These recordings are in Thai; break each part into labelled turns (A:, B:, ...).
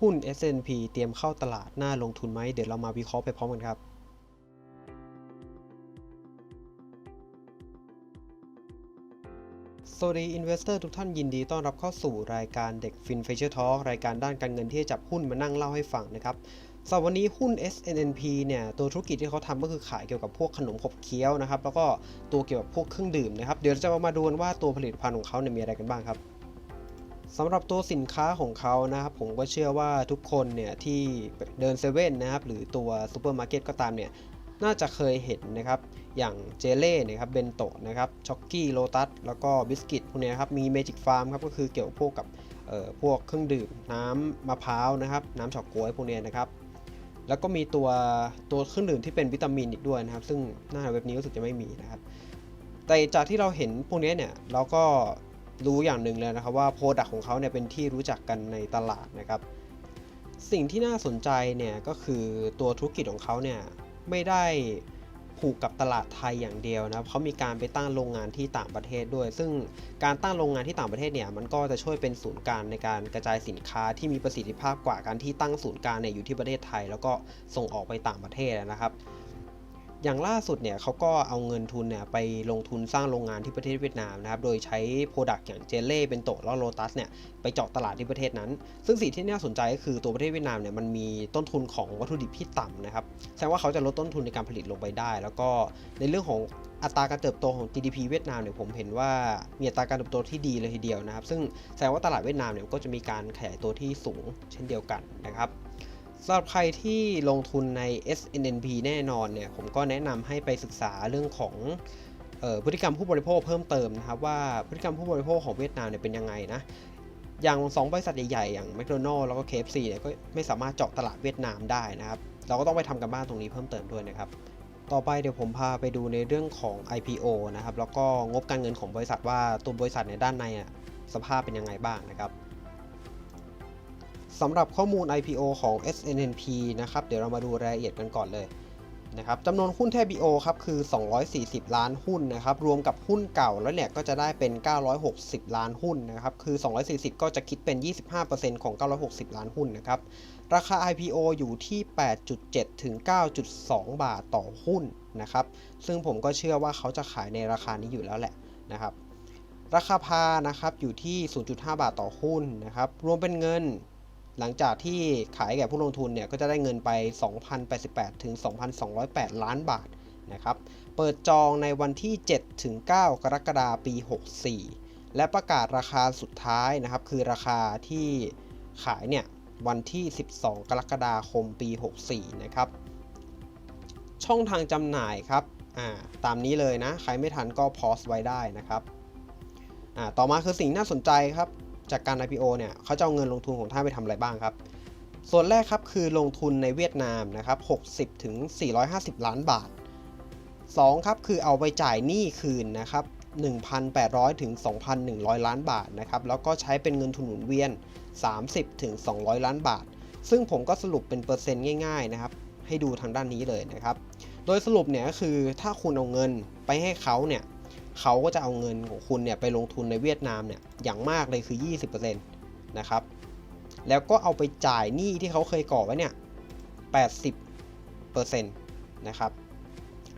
A: หุ้น S&P เตรียมเข้าตลาดน่าลงทุนไหม เดี๋ยวเรามาวิเคราะห์ไปพร้อมกันครับ สวัสดี Investor ทุกท่านยินดีต้อนรับเข้าสู่รายการเด็กฟิน f ฟเชอร์ทอ k รายการด้านการเงินที่จะจับหุ้นมานั่งเล่าให้ฟังนะครับสำหรับวันนี้หุ้น SNNP เนี่ยตัวธุรกิจที่เขาทำก็คือขายเกี่ยวกับพวกขนมขบเคี้ยวนะครับแล้วก็ตัวเกี่ยวกับพวกเครื่องดื่มนะครับเดี๋ยวเราจะมาดูกันว่าตัวผลิตภัณฑ์ของเขาเนี่ยมีอะไรกันบ้างครับ สำหรับตัวสินค้าของเขานะครับผมก็เชื่อว่าทุกคนเนี่ยที่เดินเซเว่นนะครับหรือตัวซูเปอร์มาร์เก็ตก็ตามเนี่ยน่าจะเคยเห็นนะครับอย่างเจเล่นะครับเบนโตะนะครับช็อกกี้โลตัสแล้วก็บิสกิตพวกนี้ครับมีเมจิกฟาร์มครับก็คือเกี่ยวกับพวกกับเอ่อพวกเครื่องดื่มน้ำมะพร้าวนะครับน้ำเฉาก๊วยพวกนี้นะครับแล้วก็มีตัวตัวเครื่องดื่มที่เป็นวิตามินอีกด้วยนะครับ ซึ่งหน้าเว็บนี้รู้สึกจะไม่มีนะครับแต่จากที่เราเห็นพวกนี้เนี่ยเราก็ รู้อย่างหนึ่งเลยนะครับว่าโปรดักของเขาเนี่ยเป็นที่รู้จักกันในตลาดนะครับ สิ่งที่น่าสนใจเนี่ยก็คือตัวธุรกิจของเขาเนี่ยไม่ได้ผูกกับตลาดไทยอย่างเดียวนะครับเขามีการไปตั้งโรงงานที่ต่างประเทศด้วย ซึ่งการตั้งโรงงานที่ต่างประเทศเนี่ยมันก็จะช่วยเป็นศูนย์กลางในการกระจายสินค้าที่มีประสิทธิภาพกว่าการที่ตั้งศูนย์กลางเนี่ยอยู่ที่ประเทศไทย แล้วก็ส่งออกไปต่างประเทศนะครับ อย่างล่าสุดเนี่ยเขาก็เอาเงินทุนเนี่ยไปลงทุนสร้างโรงงานที่ประเทศเวียดนามนะครับโดยใช้โปรดักต์อย่างเจเล่เป็นโตะแล้วโลตัสเนี่ยไปเจาะตลาดที่ประเทศนั้น ซึ่งสิ่งที่น่าสนใจก็คือตัวประเทศเวียดนามเนี่ยมันมีต้นทุนของวัตถุดิบที่ต่ำนะครับแสดงว่าเขาจะลดต้นทุนในการผลิตลงไปได้ แล้วก็ในเรื่องของอัตราการเติบโตของ GDP เวียดนามเนี่ยผมเห็นว่ามีอัตราการเติบโตที่ดีเลยทีเดียวนะครับ ซึ่งแสดงว่าตลาดเวียดนามเนี่ยก็จะมีการขยายตัวที่สูงเช่นเดียวกันนะครับ สำหรับใครที่ลงทุนใน SNNP แน่นอนเนี่ยผมก็แนะนำให้ไปศึกษาเรื่องของออพฤติกรรมผู้บริโภคเพิ่มเติมนะครับว่าพฤติกรรมผู้บริโภคของเวียดนามเนี่ยเป็นยังไงนะอย่างสองบริษัทใหญ่ๆ อย่าง McDonald แล้วก็ KFC เนี่ยก็ไม่สามารถเจาะตลาดเวียดนามได้นะครับ เราก็ต้องไปทำกันบ้านตรงนี้เพิ่มเติมด้วยนะครับ ต่อไปเดี๋ยวผมพาไปดูในเรื่องของ IPO นะครับ แล้วก็งบการเงินของบริษัทว่าตัวบริษัทในด้านในอะสภาพเป็นยังไงบ้างนะครับ สำหรับข้อมูล IPO ของ SNNP นะครับ เดี๋ยวเรามาดูรายละเอียดกันก่อนเลยนะครับจำนวนหุ้นแที่ IPO ครับคือ 240 ล้านหุ้นนะครับ รวมกับหุ้นเก่าแล้วเนี่ยก็จะได้เป็น 960 ล้านหุ้นนะครับ คือ 240 ก็จะคิดเป็น 25%ของ 960 ล้านหุ้นนะครับ ราคา IPO อยู่ที่ 8.7 ถึง 9.2 บาทต่อหุ้นนะครับ ซึ่งผมก็เชื่อว่าเขาจะขายในราคานี้อยู่แล้วแหละนะครับ ราคาพานะครับอยู่ที่ 0.5 บาทต่อหุ้นนะครับ รวมเป็นเงิน หลังจากที่ขายแก่ผู้ลงทุนเนี่ยก็จะได้เงินไป 2,088 ถึง 2,208 ล้านบาทนะครับ เปิดจองในวันที่ 7 ถึง 9 กรกฎาคมปี 64 และประกาศราคาสุดท้ายนะครับ คือราคาที่ขายเนี่ยวันที่ 12 กรกฎาคมปี 64 นะครับ ช่องทางจำหน่ายครับาตามนี้เลยนะ ใครไม่ทันก็พอสไว้ได้นะครับต่อมาคือสิ่งน่าสนใจครับ จากการ IPO เนี่ยเขาจะเอาเงินลงทุนของท่านไปทำอะไรบ้างครับ ส่วนแรกครับคือลงทุนในเวียดนามนะครับ60ถึง450 ล้านบาท 2 ครับคือเอาไปจ่ายหนี้คืนนะครับ1,800ถึง2,100 ล้านบาทนะครับแล้วก็ใช้เป็นเงินทุนหมุนเวียน 30ถึง200 ล้านบาท ซึ่งผมก็สรุปเป็นเปอร์เซ็นต์ง่ายๆนะครับให้ดูทางด้านนี้เลยนะครับ โดยสรุปเนี่ยก็คือถ้าคุณเอาเงินไปให้เขาเนี่ย เขาก็จะเอาเงินของคุณเนี่ยไปลงทุนในเวียดนามเนี่ยอย่างมากเลยคือ 20%นะครับ แล้วก็เอาไปจ่ายหนี้ที่เขาเคยก่อไว้เนี่ย 80%นะครับ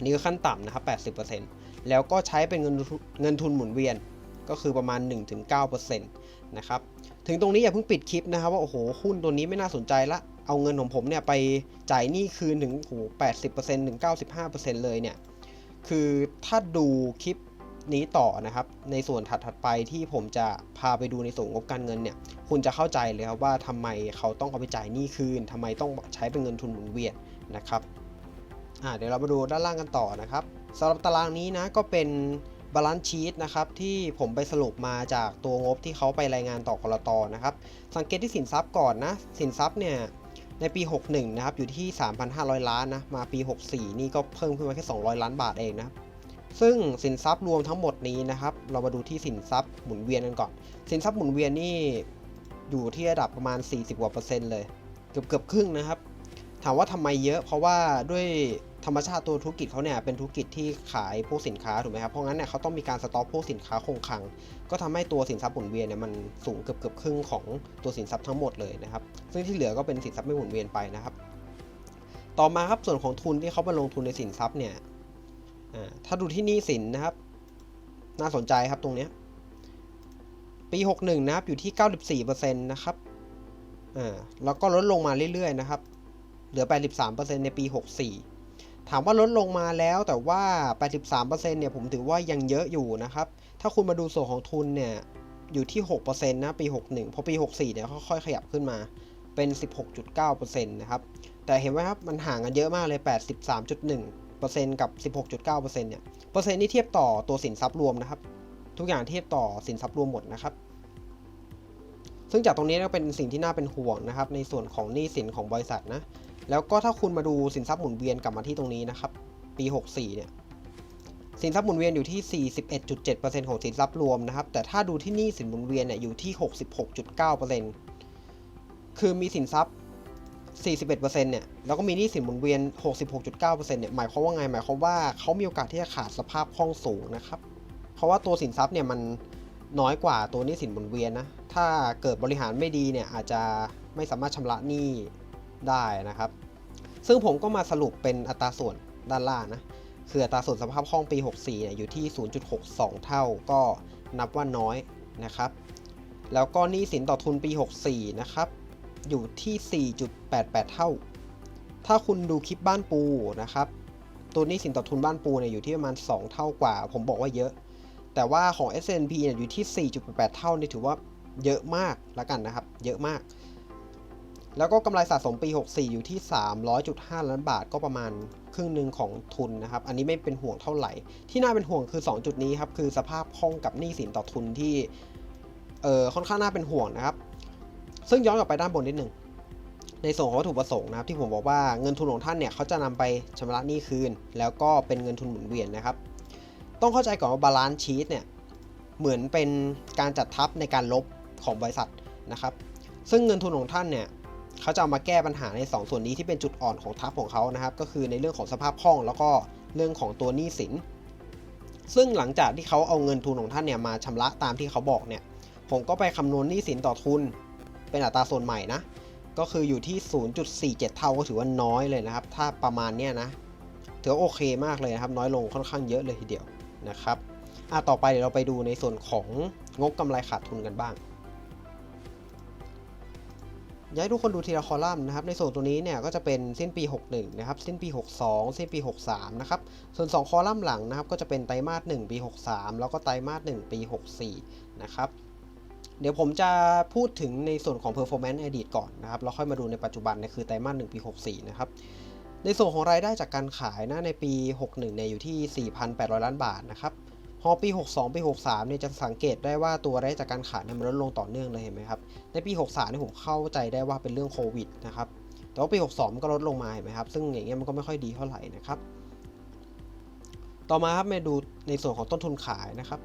A: นนี้ก็ขั้นต่ำนะครับ 80%แล้วก็ใช้เป็นเงินทุนเงินทุนหมุนเวียนก็คือประมาณ 1-9%นะครับ ถึงตรงนี้อย่าเพิ่งปิดคลิปนะครับว่าโอ้โหหุ้นตัวนี้ไม่น่าสนใจละ เอาเงินของผมเนี่ยไปจ่ายหนี้คืนถึงโอ้โห80%ถึง 95%เลยเนี่ย คือถ้าดูคลิป นี้ต่อนะครับ ในส่วนถัดๆไปที่ผมจะพาไปดูในส่วนงบการเงินเนี่ย คุณจะเข้าใจเลยครับว่าทำไมเขาต้องเอาไปจ่ายหนี้คืนทำไมต้องใช้เป็นเงินทุนหมุนเวียนนะครับเดี๋ยวเรามาดูด้านล่างกันต่อนะครับสำหรับตารางนี้นะก็เป็นบาลานซ์ชีตนะครับที่ผมไปสรุปมาจากตัวงบที่เขาไปรายงานต่อกรตนะครับ สังเกตที่สินทรัพย์ก่อนนะ สินทรัพย์เนี่ยในปี 61 นะครับ อยู่ที่ 3,500 ล้านนะ มาปี 64 นี่ก็เพิ่มขึ้นมาแค่ 200 ล้านบาทเองนะครับ ซึ่งสินทรัพย์รวมทั้งหมดนี้นะครับ เรามาดูที่สินทรัพย์หมุนเวียนกันก่อน สินทรัพย์หมุนเวียนนี่อยู่ที่ระดับประมาณ 40กว่าเปอร์เซ็นต์เลย เกือบเกือบครึ่งนะครับ ถามว่าทำไมเยอะ เพราะว่าด้วยธรรมชาติตัวธุรกิจเขาเนี่ยเป็นธุรกิจที่ขายพวกสินค้าถูกไหมครับ เพราะงั้นเนี่ยเขาต้องมีการสต็อกพวกสินค้าคงคลัง ก็ทำให้ตัวสินทรัพย์หมุนเวียนเนี่ยมันสูงเกือบเกือบครึ่งของตัวสินทรัพย์ทั้งหมดเลยนะครับ ซึ่งที่เหลือก็เป็นสินทรัพย์ไม่หมุนเวียนไปนะครับ ต่อมาครับส่วนของทุนที่เขามาลงทุนในสินทรัพย์เนี่ย ถ้าดูที่นี้สินนะครับ น่าสนใจครับตรงเนี้ย ปี 61 นะครับ อยู่ที่ 94%นะครับ อ่า แล้วก็ลดลงมาเรื่อยๆ นะครับ เหลือ 83%ในปี 64 ถามว่าลดลงมาแล้วแต่ว่า 83%เนี่ยผมถือว่ายังเยอะอยู่นะครับ ถ้าคุณมาดูส่วนของทุนเนี่ยอยู่ที่ 6%นะ ปี 61 พอปี 64 เนี่ยค่อยๆ ขยับขึ้นมา เป็น 16.9%นะครับ แต่เห็นไหมครับ มันห่างกันเยอะมากเลย 83.1% กับ 16.9%เนี่ยเปอร์เซ็นต์นี้เทียบต่อตัวสินทรัพย์รวมนะครับ ทุกอย่างเทียบต่อสินทรัพย์รวมหมดนะครับ ซึ่งจากตรงนี้ก็เป็นสิ่งที่น่าเป็นห่วงนะครับ ในส่วนของหนี้สินของบริษัทนะแล้วก็ถ้าคุณมาดูสินทรัพย์หมุนเวียนกลับมาที่ตรงนี้นะครับ ปี 64 เนี่ยสินทรัพย์หมุนเวียนอยู่ที่ 41.7%ของสินทรัพย์รวมนะครับ แต่ถ้าดูที่หนี้สินหมุนเวียนเนี่ยอยู่ที่ 66.9%คือมีสินทรัพย์ 41%เนี่ยแล้วก็มีหนี้สินหมุนเวียน 66.9%เนี่ยหมายความว่าไงหมายความว่าเขามีโอกาสที่จะขาดสภาพคล่องสูงนะครับ เพราะว่าตัวสินทรัพย์เนี่ยมันน้อยกว่าตัวหนี้สินหมุนเวียนนะถ้าเกิดบริหารไม่ดีเนี่ยอาจจะไม่สามารถชำระหนี้ได้นะครับ ซึ่งผมก็มาสรุปเป็นอัตราส่วนด้านล่างนะคืออัตราส่วนสภาพคล่องปี 64เนี่ยอยู่ที่ 0.62 เท่าก็นับว่าน้อยนะครับ แล้วก็หนี้สินต่อทุนปี 64 นะครับ อยู่ที่ 4.88 เท่า ถ้าคุณดูคลิปบ้านปูนะครับ ตัวนี้สินต่อทุนบ้านปูเนี่ยอยู่ที่ประมาณ 2 เท่ากว่า ผมบอกว่าเยอะ แต่ว่าของ S&P เนี่ยอยู่ที่ 4.88 เท่านี่ถือว่าเยอะมากแล้วกันนะครับ เยอะมาก แล้วก็กำไรสะสมปี 64 อยู่ที่ 300.5 ล้านบาทก็ประมาณครึ่งหนึ่งของทุนนะครับ อันนี้ไม่เป็นห่วงเท่าไหร่ ที่น่าเป็นห่วงคือ 2 จุดนี้ครับ คือสภาพคล่องกับหนี้สินต่อทุนที่ เอ่อค่อนข้างน่าเป็นห่วงนะครับ ซึ่งย้อนกลับไปด้านบนนิดหนึ่งในส่วนของวัตถุประสงค์นะครับที่ผมบอกว่าเงินทุนของท่านเนี่ยเขาจะนำไปชำระหนี้คืน แล้วก็เป็นเงินทุนหมุนเวียนนะครับ ต้องเข้าใจก่อนว่าบาลานซ์ชีตเนี่ยเหมือนเป็นการจัดทับในการลบของบริษัทนะครับ ซึ่งเงินทุนของท่านเนี่ยเขาจะเอามาแก้ปัญหาใน 2 ส่วนนี้ที่เป็นจุดอ่อนของทับของเขานะครับ ก็คือในเรื่องของสภาพคล่อง แล้วก็เรื่องของตัวหนี้สิน ซึ่งหลังจากที่เขาเอาเงินทุนของท่านเนี่ยมาชำระตามที่เขาบอกเนี่ยผมก็ไปคำนวณหนี้สินต่อทุน เป็นอัตราส่วนใหม่นะ ก็คืออยู่ที่ 0.47 เท่าก็ถือว่าน้อยเลยนะครับ ถ้าประมาณเนี้ยนะ ถือโอเคมากเลยนะครับ น้อยลงค่อนข้างเยอะเลยทีเดียวนะครับอะต่อไปเดี๋ยวเราไปดูในส่วนของงบกำไรขาดทุนกันบ้างอยากให้ทุกคนดูทีละคอลัมน์นะครับในส่วนตัวนี้เนี่ยก็จะเป็นสิ้นปี 61 นะครับ สิ้นปี 62 สิ้นปี 63 นะครับ ส่วน 2 คอลัมน์หลังนะครับก็จะเป็นไตรมาส 1 ปี 63 แล้วก็ไตรมาส 1 ปี 64 นะครับ เดี๋ยวผมจะพูดถึงในส่วนของ performance ในอดีตก่อนนะครับแล้วค่อยมาดูในปัจจุบันเนี่ยคือไตรมาส1ปี 64 นะครับ ในส่วนของรายได้จากการขายนะในปี 61 เนี่ยอยู่ที่ 4,800 ล้านบาทนะครับพอปี 62 ปี 63 เนี่ยจะสังเกตได้ว่าตัวรายได้จากการขายเนี่ยมันลดลงต่อเนื่องเลยเห็นไหมครับ ในปี 63 เนี่ยผมเข้าใจได้ว่าเป็นเรื่องโควิดนะครับ แต่ว่าปี 62 มันก็ลดลงมาเห็นไหมครับ ซึ่งอย่างเงี้ยมันก็ไม่ค่อยดีเท่าไหร่นะครับ ต่อมาครับมาดูในส่วนของต้นทุนขายนะครับ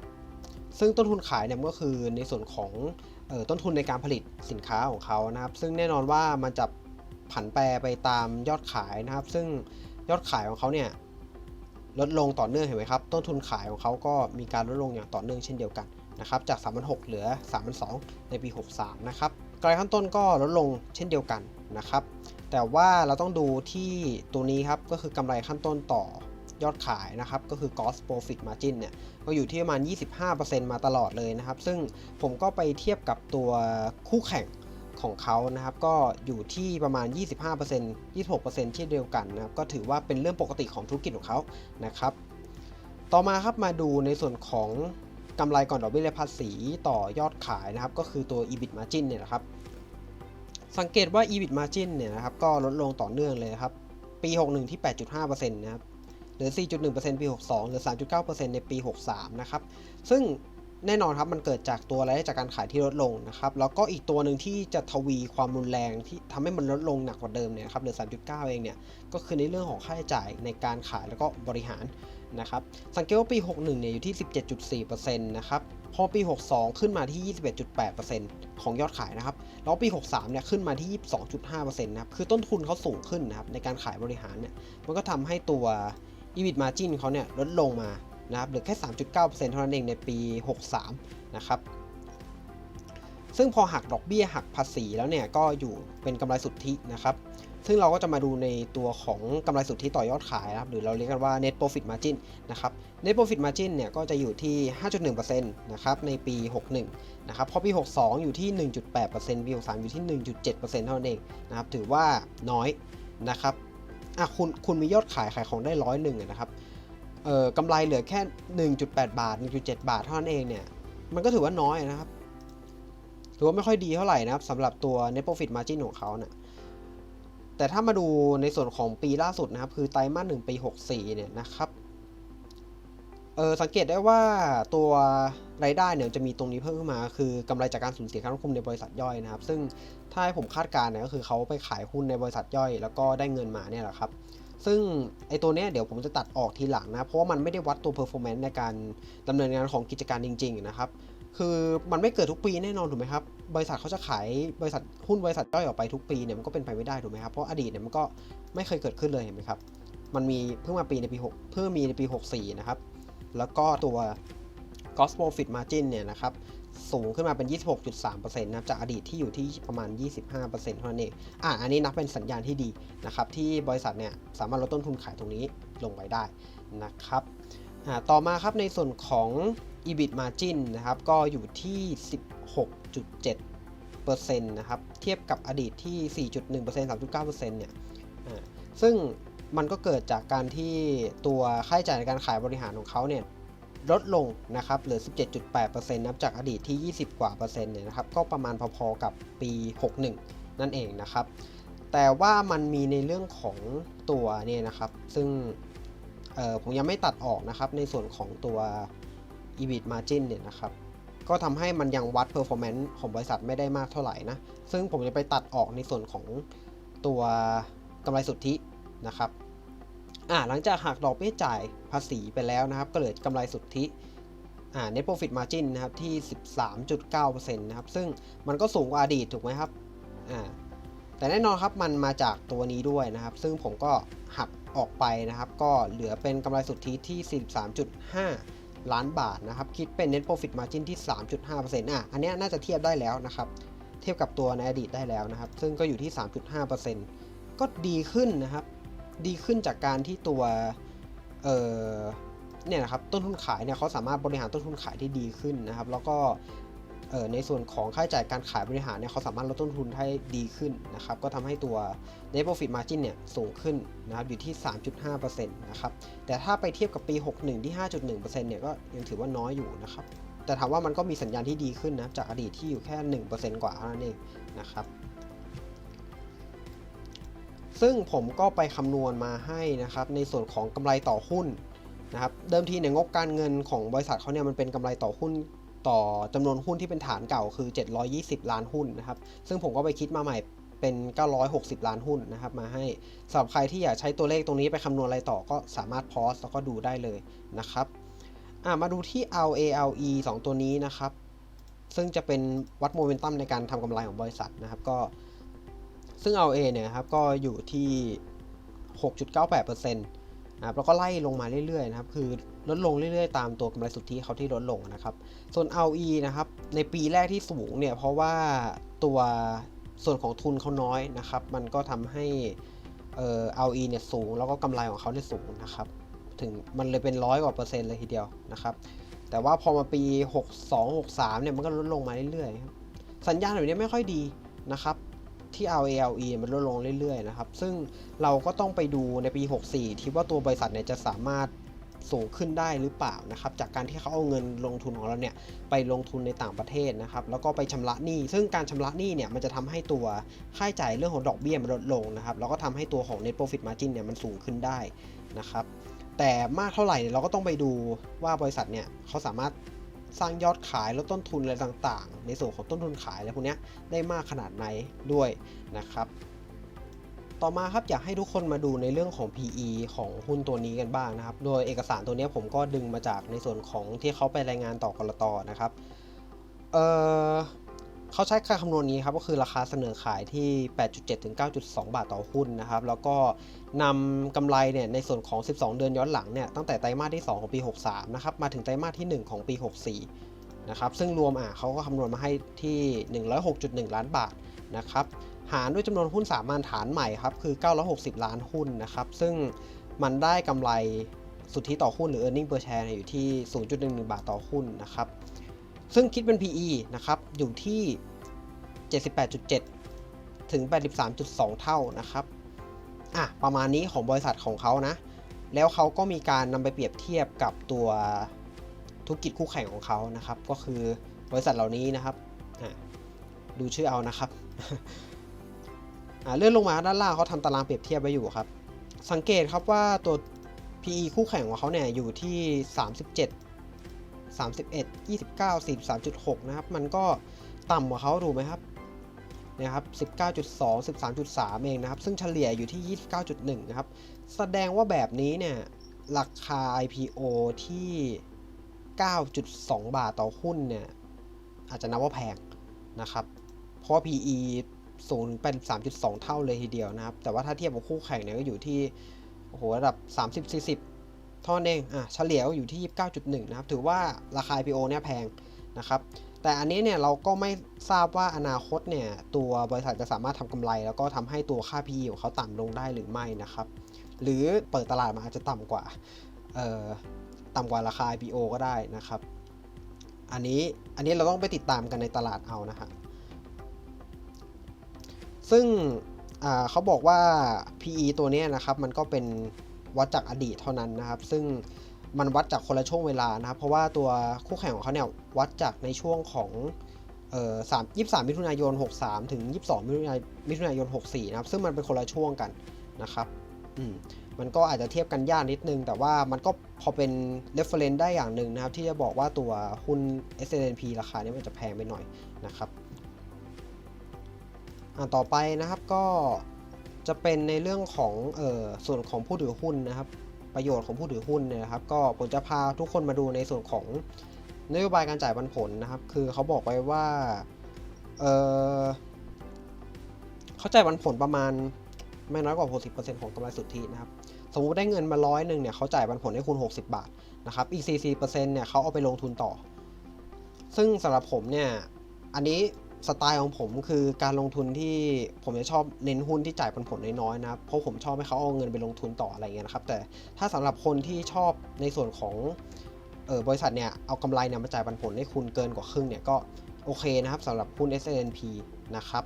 A: ซึ่งต้นทุนขายเนี่ยก็คือในส่วนของออต้นทุนในการผลิตสินค้าของเขานะครับ ซึ่งแน่นอนว่ามันจะผันแปรไปตามยอดขายนะครับ ซึ่งยอดขายของเขาเนี่ยลดลงต่อเนื่องเห็นไหมครับ ต้นทุนขายของเขาก็มีการลดลงอย่างต่อเนื่องเช่นเดียวกันนะครับจาก 3,600 เหลือ 3,200 ในปี 63 นะครับกำไรขั้นต้นก็ลดลงเช่นเดียวกันนะครับ แต่ว่าเราต้องดูที่ตัวนี้ครับก็คือกำไรขั้นต้นต่อ ยอดขายนะครับ ก็คือ gross profit margin เนี่ย ก็อยู่ที่ประมาณ 25%มาตลอดเลยนะครับ ซึ่งผมก็ไปเทียบกับตัวคู่แข่งของเขานะครับ ก็อยู่ที่ประมาณ 25% 26%ที่เดียวกันนะครับ ก็ถือว่าเป็นเรื่องปกติของธุรกิจของเขานะครับ ต่อมาครับมาดูในส่วนของกำไรก่อนดอกเบี้ยและภาษีต่อยอดขายนะครับ ก็คือตัว EBIT margin เนี่ยนะครับ สังเกตว่า EBIT margin เนี่ยนะครับ ก็ลดลงต่อเนื่องเลยครับ ปี 61 ที่ 8.5%นะครับ หลือ 4.1%ปี 62หลือ 3.9%ในปี 63 นะครับ ซึ่งแน่นอนครับมันเกิดจากตัวรายได้จากการขายที่ลดลงนะครับ แล้วก็อีกตัวหนึ่งที่จะทวีความรุนแรงที่ทำให้มันลดลงหนักกว่าเดิมเนี่ยครับเหลือ 3.9 เองเนี่ย ก็คือในเรื่องของค่าใช้จ่ายในการขายแล้วก็บริหารนะครับ สังเกตว่าปี 61 เนี่ยอยู่ที่ 17.4%นะครับ พอปี 62 ขึ้นมาที่ 21.8%ของยอดขายนะครับ แล้วปี 63 เนี่ยขึ้นมาที่ 22.5%นะครับ คือต้นทุนเขาสูงขึ้นนะครับในการขายบริหารเนี่ย มันก็ทำให้ตัว EBIT margin เขาเนี่ยลดลงมานะครับเหลือแค่ 3.9%เท่านั้นเองในปี 63 นะครับซึ่งพอหักดอกเบี้ยหักภาษีแล้วเนี่ยก็อยู่เป็นกำไรสุทธินะครับ ซึ่งเราก็จะมาดูในตัวของกำไรสุทธิต่อยอดขายนะครับ หรือเราเรียกกันว่า net profit margin นะครับ net profit margin เนี่ยก็จะอยู่ที่ 5.1%นะครับในปี 61 นะครับ พอปี 62 อยู่ที่ 1.8%ปี 63 อยู่ที่ 1.7%เท่านั้นเองนะครับ ถือว่าน้อยนะครับ อะคุณคุณมียอดขายขายของได้ร้อยหนึ่งนะครับเอ่อกำไรเหลือแค่ 1.8 บาท 1.7 บาทเท่านั้นเองเนี่ย มันก็ถือว่าน้อยนะครับถือว่าไม่ค่อยดีเท่าไหร่นะครับสำหรับตัว net profit margin ของเขาเนี่ยแต่ถ้ามาดูในส่วนของปีล่าสุดนะครับ คือไตรมาสหนึ่งปี 64 เนี่ยนะครับ เออสังเกตได้ว่าตัวรายได้เนี่ยจะมีตรงนี้เพิ่มขึ้นมา คือกำไรจากการสูญเสียการควบคุมในบริษัทย่อยนะครับ ซึ่งถ้าให้ผมคาดการณ์เนี่ยก็คือเขาไปขายหุ้นในบริษัทย่อย แล้วก็ได้เงินมาเนี่ยแหละครับ ซึ่งไอตัวเนี้ยเดี๋ยวผมจะตัดออกทีหลังนะ เพราะว่ามันไม่ได้วัดตัว performance ในการดำเนินงานของกิจการจริงๆนะครับ คือมันไม่เกิดทุกปีแน่นอนถูกไหมครับ บริษัทเขาจะขายบริษัทหุ้นบริษัทย่อยออกไปทุกปีเนี่ยมันก็เป็นไปไม่ได้ถูกไหมครับ เพราะอดีตเนี่ยมันก็ไม่เคยเกิดขึ้นเลยเห็นไหมครับ มันมีเพิ่งมาปีในปี6เพิ่งมีในปี 64 นะครับ แล้วก็ตัว gross profit margin เนี่ยนะครับสูงขึ้นมาเป็น 26.3%นะครับจากอดีตที่อยู่ที่ประมาณ 25%เท่านั้นเองอะอันนี้นับเป็นสัญญาณที่ดีนะครับที่บริษัทเนี่ยสามารถลดต้นทุนขายตรงนี้ลงไปได้นะครับอ่าต่อมาครับในส่วนของ EBIT margin นะครับก็อยู่ที่ 16.7%นะครับเทียบกับอดีตที่ 4.1% 3.9%เนี่ยอ่าซึ่ง มันก็เกิดจากการที่ตัวค่าใช้จ่ายในการขายบริหารของเขาเนี่ยลดลงนะครับเหลือ 17.8%นับจากอดีตที่ 20 กว่าเปอร์เซ็นต์เนี่ยนะครับก็ประมาณพอๆกับปี 61 นั่นเองนะครับ แต่ว่ามันมีในเรื่องของตัวเนี่ยนะครับ ซึ่งผมยังไม่ตัดออกนะครับในส่วนของตัว EBIT margin เนี่ยนะครับก็ทำให้มันยังวัด performance ของบริษัทไม่ได้มากเท่าไหร่นะ ซึ่งผมจะไปตัดออกในส่วนของตัวกำไรสุทธิ นะครับอ่าหลังจากหักดอกเบี้ยจ่ายภาษีไปแล้วนะครับ ก็เหลือกำไรสุทธิอ่า net profit margin นะครับที่ 13.9%นะครับ ซึ่งมันก็สูงกว่าอดีตถูกไหมครับอ่าแต่แน่นอนครับมันมาจากตัวนี้ด้วยนะครับ ซึ่งผมก็หักออกไปนะครับ ก็เหลือเป็นกำไรสุทธิที่ 43.5 ล้านบาทนะครับ คิดเป็น net profit margin ที่ 3.5%อะอันนี้น่าจะเทียบได้แล้วนะครับ เทียบกับตัวในอดีตได้แล้วนะครับ ซึ่งก็อยู่ที่ 3.5%ก็ดีขึ้นนะครับ ดีขึ้นจากการที่ตัวเออเนี่ยนะครับต้นทุนขายเนี่ยเขาสามารถบริหารต้นทุนขายที่ดีขึ้นนะครับ แล้วก็ในส่วนของค่าใช้จ่ายการขายบริหารเนี่ยเขาสามารถลดต้นทุนให้ดีขึ้นนะครับ ก็ทำให้ตัว net profit margin เนี่ยสูงขึ้นนะครับอยู่ที่ 3.5%นะครับ แต่ถ้าไปเทียบกับปี 61 ที่ 5.1%เนี่ยก็ยังถือว่าน้อยอยู่นะครับ แต่ถามว่ามันก็มีสัญญาณที่ดีขึ้นนะจากอดีตที่อยู่แค่ 1%กว่าเท่านั้นเองนะครับ ซึ่งผมก็ไปคำนวณมาให้นะครับในส่วนของกำไรต่อหุ้นนะครับเดิมทีเนี่ยงบการเงินของบริษัทเขาเนี่ยมันเป็นกำไรต่อหุ้นต่อจำนวนหุ้นที่เป็นฐานเก่าคือ 720 ล้านหุ้นนะครับซึ่งผมก็ไปคิดมาใหม่เป็น 960 ล้านหุ้นนะครับมาให้สำหรับใครที่อยากใช้ตัวเลขตรงนี้ไปคำนวณอะไรต่อก็สามารถพอสแล้วก็ดูได้เลยนะครับมาดูที่ RALE 2 ตัวนี้นะครับ ซึ่งจะเป็นวัดโมเมนตัมในการทำกำไรของบริษัทนะครับ ก็ ซึ่ง RA เนี่ยครับก็อยู่ที่ 6.98%นะครับแล้วก็ไล่ลงมาเรื่อยๆนะครับคือลดลงเรื่อยๆ ตามตัวกำไรสุทธิเขาที่ลดลงนะครับ ส่วน RE นะครับในปีแรกที่สูงเนี่ยเพราะว่าตัวส่วนของทุนเขาน้อยนะครับ มันก็ทำให้เอ่อ RE เนี่ยสูง แล้วก็กำไรของเขาเนี่ยสูงนะครับ ถึงมันเลยเป็นร้อยกว่าเปอร์เซ็นต์เลยทีเดียวนะครับ แต่ว่าพอมาปี 62 63เนี่ยมันก็ลดลงมาเรื่อยๆ สัญญาณแบบนี้ไม่ค่อยดีนะครับ ที่ RALE มันลดลงเรื่อยๆนะครับ ซึ่งเราก็ต้องไปดูในปี 64 ที่ว่าตัวบริษัทเนี่ยจะสามารถสูงขึ้นได้หรือเปล่านะครับ จากการที่เขาเอาเงินลงทุนของเราเนี่ยไปลงทุนในต่างประเทศนะครับ แล้วก็ไปชำระหนี้ ซึ่งการชำระหนี้เนี่ยมันจะทำให้ตัวค่าใช้จ่ายเรื่องของดอกเบี้ยมันลดลงนะครับ แล้วก็ทำให้ตัวของ net profit margin เนี่ยมันสูงขึ้นได้นะครับ แต่มากเท่าไหร่เนี่ยเราก็ต้องไปดูว่าบริษัทเนี่ยเขาสามารถ สร้างยอดขายลดต้นทุนอะไรต่างๆ ในส่วนของต้นทุนขายอะไรพวกนี้ได้มากขนาดไหนด้วยนะครับ ต่อมาครับอยากให้ทุกคนมาดูในเรื่องของ PE ของหุ้นตัวนี้กันบ้างนะครับ โดยเอกสารตัวนี้ผมก็ดึงมาจากในส่วนของที่เขาไปรายงานต่อกรตนะครับ เอ่อ เขาใช้ค่าคำนวณนี้ครับก็คือราคาเสนอขายที่ 8.7 ถึง 9.2 บาทต่อหุ้นนะครับ แล้วก็นำกำไรเนี่ยในส่วนของ 12 เดือนย้อนหลังเนี่ยตั้งแต่ไตรมาสที่ 2 ของปี 63 นะครับ มาถึงไตรมาสที่ 1 ของปี 64 นะครับ ซึ่งรวมอะเขาก็คำนวณมาให้ที่ 106.1 ล้านบาทนะครับ หารด้วยจำนวนหุ้นสามัญฐานใหม่ครับคือ 960 ล้านหุ้นนะครับ ซึ่งมันได้กำไรสุทธิต่อหุ้นหรือ earning per share อยู่ที่ 0.11 บาทต่อหุ้นนะครับ ซึ่งคิดเป็น PE นะครับ อยู่ที่ 78.7 ถึง 83.2 เท่านะครับ อะ ประมาณนี้ของบริษัทของเขานะ แล้วเขาก็มีการนำไปเปรียบเทียบกับตัวธุรกิจคู่แข่งของเขานะครับ ก็คือบริษัทเหล่านี้นะครับ ดูชื่อเอานะครับอ่าเลื่อนลงมาด้านล่างเขาทำตารางเปรียบเทียบไว้อยู่ครับ สังเกตครับว่าตัว PE คู่แข่งของเขาเนี่ยอยู่ที่ 37 31 29 43.6 นะครับ มันก็ต่ำกว่าเขาถูกไหมครับนะครับ 19.2 13.3 เองนะครับ ซึ่งเฉลี่ยอยู่ที่ 29.1 นะครับ แสดงว่าแบบนี้เนี่ย ราคา IPO ที่ 9.2 บาทต่อหุ้นเนี่ย อาจจะนับว่าแพงนะครับ เพราะว่า PE สูงถึงเป็น 3.2 เท่าเลยทีเดียวนะครับ แต่ว่าถ้าเทียบกับคู่แข่งเนี่ยก็อยู่ที่ โอ้โห ระดับ 30-40 เท่านั้นเองอะเฉลี่ยก็อยู่ที่ 29.1 นะครับ ถือว่าราคา IPO เนี่ยแพงนะครับแต่อันนี้เนี่ยเราก็ไม่ทราบว่าอนาคตเนี่ยตัวบริษัทจะสามารถทำกำไร แล้วก็ทำให้ตัวค่า PE ของเขาต่ำลงได้หรือไม่นะครับ หรือเปิดตลาดมาอาจจะต่ำกว่าเอ่อต่ำกว่าราคา IPO ก็ได้นะครับ อันนี้อันนี้เราต้องไปติดตามกันในตลาดเอานะฮะซึ่งอ่าเขาบอกว่า PE ตัวเนี้ยนะครับมันก็เป็น วัดจากอดีตเท่านั้นนะครับ ซึ่งมันวัดจากคนละช่วงเวลานะครับ เพราะว่าตัวคู่แข่งของเขาเนี่ยวัดจากในช่วงของเอ่อสามยี่สามมิถุนายน 63 ถึง 22 มิถุนายนมิถุนายน 64 นะครับ ซึ่งมันเป็นคนละช่วงกันนะครับอืมมันก็อาจจะเทียบกันยากนิดนึง แต่ว่ามันก็พอเป็น reference ได้อย่างหนึ่งนะครับ ที่จะบอกว่าตัวหุ้น S&P ราคาเนี่ยมันจะแพงไปหน่อยนะครับ อ่าต่อไปนะครับก็ จะเป็นในเรื่องของเอ่อส่วนของผู้ถือหุ้นนะครับ ประโยชน์ของผู้ถือหุ้นเนี่ยนะครับ ก็ผมจะพาทุกคนมาดูในส่วนของนโยบายการจ่ายปันผลนะครับ คือเขาบอกไว้ว่าเออเขาจ่ายปันผลประมาณไม่น้อยกว่า 60%ของกำไรสุทธินะครับ สมมุติได้เงินมาร้อยหนึ่งเนี่ยเขาจ่ายปันผลให้คุณ 60 บาทนะครับ อีก 40%เนี่ยเขาเอาไปลงทุนต่อ ซึ่งสำหรับผมเนี่ย อันนี้ สไตล์ของผมคือการลงทุนที่ผมจะชอบเน้นหุ้นที่จ่ายปันผลน้อยๆนะครับเพราะผมชอบให้เขาเอาเงินไปลงทุนต่ออะไรเงี้ยนะครับ แต่ถ้าสำหรับคนที่ชอบในส่วนของเออบริษัทเนี่ยเอากำไรเนี่ยมาจ่ายปันผลให้คุณเกินกว่าครึ่งเนี่ยก็โอเคนะครับสำหรับหุ้น S&P นะครับ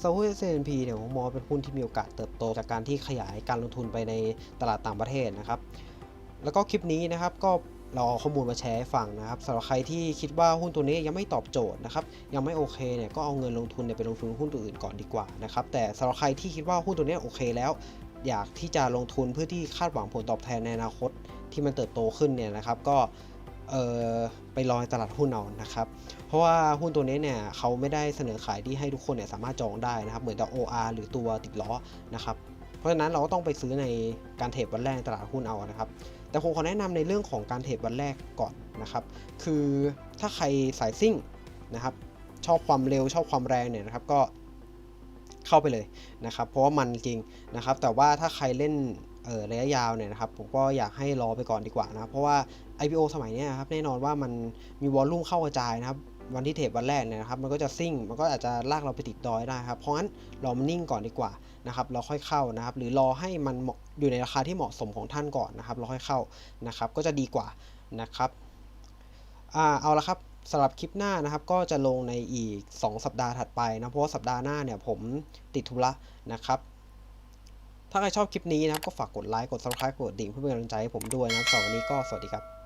A: สำหรับหุ้น S&P เนี่ยผมมองเป็นหุ้นที่มีโอกาสเติบโต จากการที่ขยายการลงทุนไปในตลาดต่างประเทศนะครับ แล้วก็คลิปนี้นะครับก็ เราเอาข้อมูลมาแชร์ให้ฟังนะครับสำหรับใครที่คิดว่าหุ้นตัวนี้ยังไม่ตอบโจทย์นะครับยังไม่โอเคเนี่ยก็เอาเงินลงทุนเนี่ยไปลงทุนหุ้นตัวอื่นก่อนดีกว่านะครับแต่สำหรับใครที่คิดว่าหุ้นตัวนี้โอเคแล้ว อยากที่จะลงทุนเพื่อที่คาดหวังผลตอบแทนในอนาคตที่มันเติบโตขึ้นเนี่ยนะครับก็ไปรอในตลาดหุ้นเอานะครับ เพราะว่าหุ้นตัวนี้เนี่ยเขาไม่ได้เสนอขายที่ให้ทุกคนเนี่ยสามารถจองได้นะครับ เหมือนกับ OR หรือตัวติดล้อนะครับ เพราะฉะนั้นเราก็ต้องไปซื้อในการเทรดวันแรกในตลาดหุ้นเอานะครับ แต่ผมขอแนะนำในเรื่องของการเทรดวันแรกก่อนนะครับ คือถ้าใครสายซิ่งนะครับ ชอบความเร็วชอบความแรงเนี่ยนะครับก็เข้าไปเลยนะครับ เพราะว่ามันจริงนะครับ แต่ว่าถ้าใครเล่นระยะยาวเนี่ยนะครับ ผมก็อยากให้รอไปก่อนดีกว่านะเพราะว่า IPO สมัยนี้ยครับแน่นอนว่ามันมีวอลลุ่มเข้ากระจายนะครับ วันที่เทรดวันแรกเนี่ยนะครับมันก็จะซิ่งมันก็อาจจะลากเราไปติดดอยได้ครับเพราะงั้นรอมันนิ่งก่อนดีกว่านะครับเราค่อยเข้านะครับ หรือรอให้มันอยู่ในราคาที่เหมาะสมของท่านก่อนนะครับ เราค่อยเข้านะครับ ก็จะดีกว่านะครับอ่าเอาละครับสำหรับคลิปหน้านะครับก็จะลงในอีก 2 สัปดาห์ถัดไปนะเพราะว่าสัปดาห์หน้าเนี่ยผมติดธุระนะครับ ถ้าใครชอบคลิปนี้นะครับก็ฝากกดไลค์กด subscribe กดดิ่งเพื่อเป็นกำลังใจให้ผมด้วยนะครับสำหรับวันนี้ก็สวัสดีครับ